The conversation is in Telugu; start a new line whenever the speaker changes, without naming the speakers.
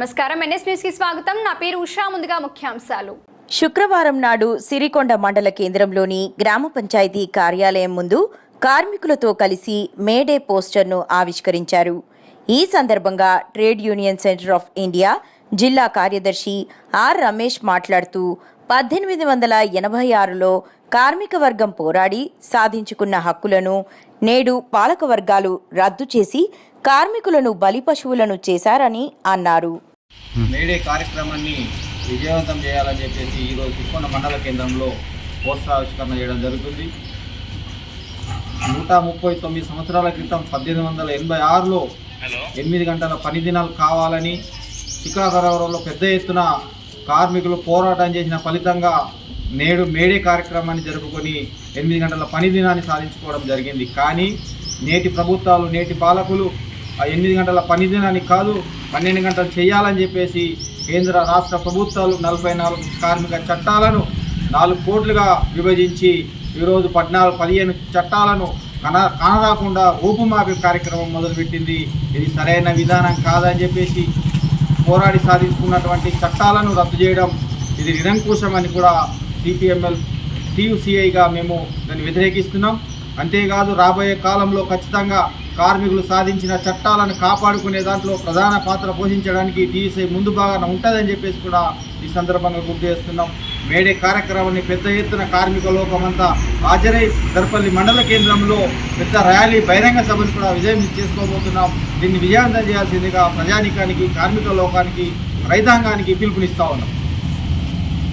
నమస్కారం. ఎన్ఎస్కి స్వాగతం. నా పేరు ఉషా. ముందుగా ముఖ్యాంశాలు.
శుక్రవారం నాడు సిరికొండ మండల కేంద్రంలోని గ్రామ పంచాయతీ కార్యాలయం ముందు కార్మికులతో కలిసి మేడే పోస్టర్ను ఆవిష్కరించారు. ఈ సందర్భంగా trade union centre of India జిల్లా కార్యదర్శి ఆర్ రమేష్ మాట్లాడుతూ పద్దెనిమిది వందల ఎనభై ఆరులో కార్మిక వర్గం పోరాడి సాధించుకున్న హక్కులను నేడు పాలక వర్గాలు రద్దు చేసి కార్మికులను బలి పశువులను చేశారని అన్నారు.
మేడే కార్యక్రమాన్ని విజయవంతం చేయాలని చెప్పేసి ఈరోజు తిరుకొండ మండల కేంద్రంలో పోస్టర్ ఆవిష్కరణ చేయడం జరుగుతుంది. నూట ముప్పై తొమ్మిది సంవత్సరాల క్రితం పద్దెనిమిది వందల ఎనభై ఆరులో ఎనిమిది గంటల పని దినాలు కావాలని చికాగోలో పెద్ద ఎత్తున కార్మికులు పోరాటం చేసిన ఫలితంగా నేడు మేడే కార్యక్రమాన్ని జరుపుకొని ఎనిమిది గంటల పని దినాన్ని సాధించుకోవడం జరిగింది. కానీ నేటి ప్రభుత్వాలు నేటి పాలకులు ఆ ఎనిమిది గంటల పని దినాన్ని కాదు పన్నెండు గంటలు చేయాలని చెప్పేసి కేంద్ర రాష్ట్ర ప్రభుత్వాలు నలభై నాలుగు కార్మిక చట్టాలను నాలుగు కోట్లుగా విభజించి ఈరోజు పద్నాలుగు పదిహేను చట్టాలను కన కానరాకుండా రూపుమాపే కార్యక్రమం మొదలుపెట్టింది. ఇది సరైన విధానం కాదని చెప్పేసి పోరాడి సాధించుకున్నటువంటి చట్టాలను రద్దు చేయడం ఇది నిరంకుశమని కూడా సిపిఎంఎల్ టీయూసీఐగా మేము దాన్ని వ్యతిరేకిస్తున్నాం. అంతేకాదు రాబోయే కాలంలో ఖచ్చితంగా కార్మికులు సాధించిన చట్టాలను కాపాడుకునే దాంట్లో ప్రధాన పాత్ర పోషించడానికి టీసీ ముందు భాగాన ఉంటుందని చెప్పేసి కూడా ఈ సందర్భంగా గుర్తు చేస్తున్నాం. మేడే కార్యక్రమాన్ని పెద్ద ఎత్తున కార్మిక లోకమంతా హాజరై దర్పల్లి మండల కేంద్రంలో పెద్ద ర్యాలీ బహిరంగ సభను కూడా విజయం చేసుకోబోతున్నాం. దీన్ని విజయవంతం చేయాల్సిందిగా ప్రజానికానికి కార్మిక లోకానికి రైతాంగానికి పిలుపునిస్తా ఉన్నాం.